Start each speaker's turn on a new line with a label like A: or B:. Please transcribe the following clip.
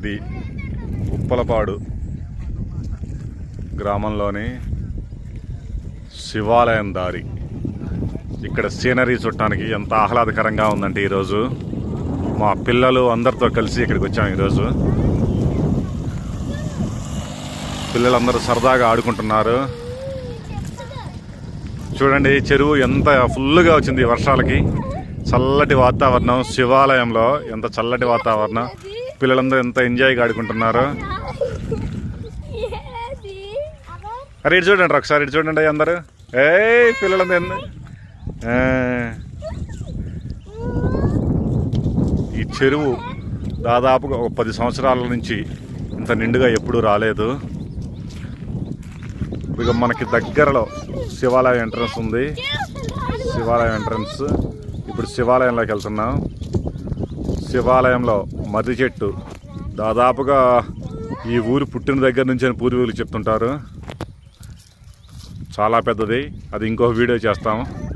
A: ఇది ఉప్పలపాడు గ్రామంలోని శివాలయం దారి. ఇక్కడ సీనరీ చూడటానికి ఎంత ఆహ్లాదకరంగా ఉందంటే ఈరోజు మా పిల్లలు అందరితో కలిసి ఇక్కడికి వచ్చాం ఈరోజు. పిల్లలందరూ సరదాగా ఆడుకుంటున్నారు. చూడండి చెరువు ఎంత ఫుల్గా వచ్చింది వర్షాలకి. చల్లటి వాతావరణం శివాలయంలో ఎంత చల్లటి వాతావరణం. పిల్లలందరూ ఎంత ఎంజాయ్గా ఆడుకుంటున్నారు. అరే ఇటు చూడండి ఒకసారి ఇటు చూడండి అందరు. ఏ పిల్లలందరూ ఎంత ఈ చెరువు దాదాపుగా ఒక పది సంవత్సరాల నుంచి ఇంత నిండుగా ఎప్పుడూ రాలేదు. ఇక మనకి దగ్గరలో శివాలయం ఎంట్రన్స్ ఉంది. శివాలయం ఎంట్రన్స్ ఇప్పుడు శివాలయంలోకి వెళ్తున్నాం. శివాలయంలో మర్రి చెట్టు. దాదాపుగా ఈ ఊరు పుట్టిన దగ్గర నుంచి అని పూర్వీకులు చెప్తుంటారు. చాలా పెద్దది. అది ఇంకో వీడియో చేస్తాము